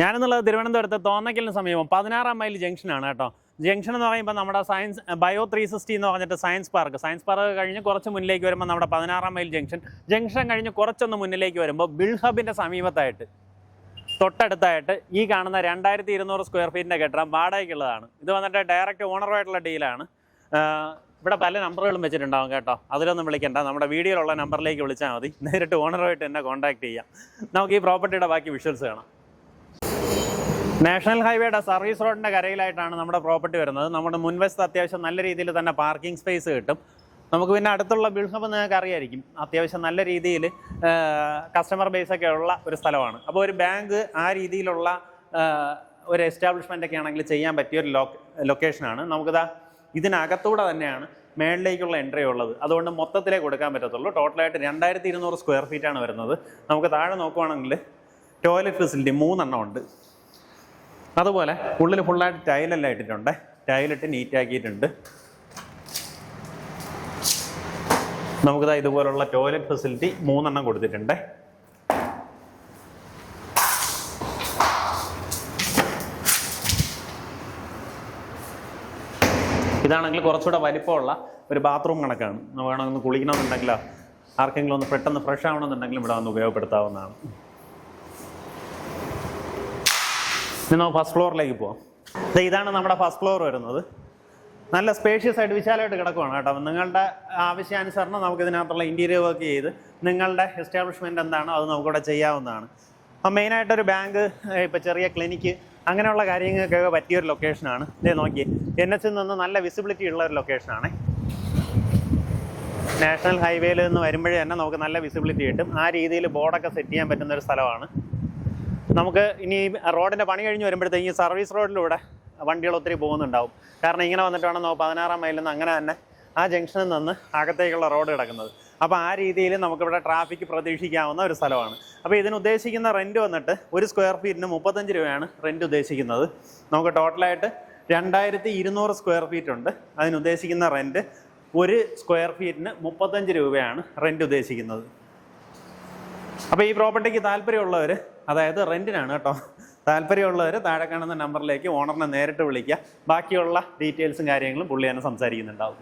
ഞാനെന്നുള്ളത് തിരുവനന്തപുരത്ത് തോന്നയ്ക്കലിന് സമീപം പതിനാറാം മൈൽ ജംഗ്ഷനാണ് കേട്ടോ. ജംഗ്ഷൻ എന്ന് പറയുമ്പോൾ നമ്മുടെ സയൻസ് ബയോ ത്രീ സിക്സ്റ്റി എന്ന് പറഞ്ഞിട്ട് സയൻസ് പാർക്ക്. സയൻസ് പാർക്ക് കഴിഞ്ഞ് കുറച്ച് മുന്നിലേക്ക് വരുമ്പോൾ നമ്മുടെ പതിനാറാം മൈൽ ജംഗ്ഷൻ. ജംഗ്ഷൻ കഴിഞ്ഞ് കുറച്ചൊന്ന് മുന്നിലേക്ക് വരുമ്പോൾ ബിൽ ഹബിന്റെ സമീപത്തായിട്ട് തൊട്ടടുത്തായിട്ട് ഈ കാണുന്ന രണ്ടായിരത്തി ഇരുന്നൂറ് സ്ക്വയർ ഫീറ്റിന്റെ കെട്ടിടം വാടകയ്ക്കുള്ളതാണ്. ഇത് വന്നിട്ട് ഡയറക്റ്റ് ഓണറുമായിട്ടുള്ള ഡീലാണ് ഇവിടെ പല നമ്പറുകളും വെച്ചിട്ടുണ്ടാവും കേട്ടോ. അതിലൊന്നും വിളിക്കണ്ട. നമ്മുടെ വീഡിയോയിലുള്ള നമ്പറിലേക്ക് വിളിച്ചാൽ മതി. നേരിട്ട് ഓണറുമായിട്ട് എന്നെ കോൺടാക്ട് ചെയ്യാം. നമുക്ക് ഈ പ്രോപ്പർട്ടിയുടെ ബാക്കി വിഷ്വൽസ് കാണാം. നാഷണൽ ഹൈവേയുടെ സർവീസ് റോഡിന്റെ കരയിലായിട്ടാണ് നമ്മുടെ പ്രോപ്പർട്ടി വരുന്നത്. നമ്മുടെ മുൻവശത്ത് അത്യാവശ്യം നല്ല രീതിയിൽ തന്നെ പാർക്കിംഗ് സ്പേസ് കിട്ടും. നമുക്ക് പിന്നെ അടുത്തുള്ള ബിൽഹബ് നിങ്ങൾക്ക് അറിയായിരിക്കും. അത്യാവശ്യം നല്ല രീതിയിൽ കസ്റ്റമർ ബേസ് ഒക്കെ ഉള്ള ഒരു സ്ഥലമാണ്. അപ്പോൾ ഒരു ബാങ്ക് ആ രീതിയിലുള്ള ഒരു എസ്റ്റാബ്ലിഷ്മെന്റ് ഒക്കെ ആണെങ്കിൽ ചെയ്യാൻ പറ്റിയ ഒരു ലൊക്കേഷനാണ് നമുക്കിതാ ഇതിനകത്തൂടെ തന്നെയാണ് മേളിലേക്കുള്ള എൻട്രി ഉള്ളത്. അതുകൊണ്ട് മൊത്തത്തിലേ കൊടുക്കാൻ പറ്റത്തുള്ളൂ. ടോട്ടലായിട്ട് രണ്ടായിരത്തി ഇരുന്നൂറ് സ്ക്വയർ ഫീറ്റാണ് വരുന്നത്. നമുക്ക് താഴെ നോക്കുവാണെങ്കിൽ ടോയ്ലറ്റ് ഫെസിലിറ്റി മൂന്നെണ്ണം ഉണ്ട്. അതുപോലെ ഉള്ളിൽ ഫുള്ളായിട്ട് ടൈലെല്ലാം ഇട്ടിട്ടുണ്ട്. ടൈലിട്ട് നീറ്റാക്കിയിട്ടുണ്ട് നമുക്കിതാ ഇതുപോലുള്ള ടോയ്ലറ്റ് ഫെസിലിറ്റി മൂന്നെണ്ണം കൊടുത്തിട്ടുണ്ട്. ഇതാണെങ്കിൽ കുറച്ചുകൂടെ വലിപ്പമുള്ള ഒരു ബാത്റൂം കണക്കാണ്. വേണമെങ്കിൽ വേണമെന്ന് കുളിക്കണമെന്നുണ്ടെങ്കിലോ ആർക്കെങ്കിലും ഒന്ന് പെട്ടെന്ന് ഫ്രഷ് ആവണമെന്നുണ്ടെങ്കിലും ഇവിടെ വന്ന് ഉപയോഗപ്പെടുത്താവുന്നതാണ്. ഇനി നമുക്ക് ഫസ്റ്റ് ഫ്ലോറിലേക്ക് പോവാം. ഇതാണ് നമ്മുടെ ഫസ്റ്റ് ഫ്ലോർ വരുന്നത്. നല്ല സ്പേഷ്യസ് ആയിട്ട് വിശാലമായിട്ട് കിടക്കുവാണ് കേട്ടോ. നിങ്ങളുടെ ആവശ്യാനുസരണം നമുക്ക് ഇതിനകത്തുള്ള ഇന്റീരിയർ വർക്ക് ചെയ്ത് നിങ്ങളുടെ എസ്റ്റാബ്ലിഷ്മെന്റ് എന്താണോ അത് നമുക്കിവിടെ ചെയ്യാവുന്നതാണ്. അപ്പം മെയിനായിട്ടൊരു ബാങ്ക് ഇപ്പോൾ ചെറിയ ക്ലിനിക്ക് അങ്ങനെയുള്ള കാര്യങ്ങൾക്കൊക്കെ പറ്റിയൊരു ലൊക്കേഷനാണ് ഇതേ നോക്കി എൻ എച്ചിൽ നിന്ന് നല്ല വിസിബിലിറ്റി ഉള്ള ഒരു ലൊക്കേഷനാണ് നാഷണൽ ഹൈവേയിൽ നിന്ന് വരുമ്പോഴേ തന്നെ നമുക്ക് നല്ല വിസിബിലിറ്റി കിട്ടും. ആ രീതിയിൽ ബോർഡൊക്കെ സെറ്റ് ചെയ്യാൻ പറ്റുന്ന ഒരു സ്ഥലമാണ്. നമുക്ക് ഇനി റോഡിന്റെ പണി കഴിഞ്ഞ് വരുമ്പോഴത്തേക്ക് ഈ സർവീസ് റോഡിലൂടെ വണ്ടികൾ ഒത്തിരി പോകുന്നുണ്ടാവും. കാരണം ഇങ്ങനെ വന്നിട്ട് വേണം പതിനാറാം മൈലിൽ നിന്ന് അങ്ങനെ തന്നെ ആ ജംഗ്ഷനിൽ നിന്ന് അകത്തേക്കുള്ള റോഡ് കിടക്കുന്നത്. അപ്പോൾ ആ രീതിയിൽ നമുക്കിവിടെ ട്രാഫിക് പ്രതീക്ഷിക്കാവുന്ന ഒരു സ്ഥലമാണ്. അപ്പോൾ ഇതിന് ഉദ്ദേശിക്കുന്ന റെന്റ് വന്നിട്ട് ഒരു സ്ക്വയർ ഫീറ്റിന് മുപ്പത്തഞ്ച് രൂപയാണ് റെന്റ് ഉദ്ദേശിക്കുന്നത്. നമുക്ക് ടോട്ടലായിട്ട് രണ്ടായിരത്തി ഇരുന്നൂറ് സ്ക്വയർ ഫീറ്റ് ഉണ്ട്. അതിനുദ്ദേശിക്കുന്ന റെന്റ് ഒരു സ്ക്വയർ ഫീറ്റിന് മുപ്പത്തഞ്ച് രൂപയാണ് റെന്റ് ഉദ്ദേശിക്കുന്നത്. അപ്പോൾ ഈ പ്രോപ്പർട്ടിക്ക് താല്പര്യമുള്ളവർ അതായത് റെന്റിനാണ് കേട്ടോ. താല്പര്യമുള്ളവർ താഴെ കാണുന്ന നമ്പറിലേക്ക് ഓണറിനെ നേരിട്ട് വിളിക്കുക. ബാക്കിയുള്ള ഡീറ്റെയിൽസും കാര്യങ്ങളും പുള്ളി തന്നെ സംസാരിക്കുന്നുണ്ടാവും.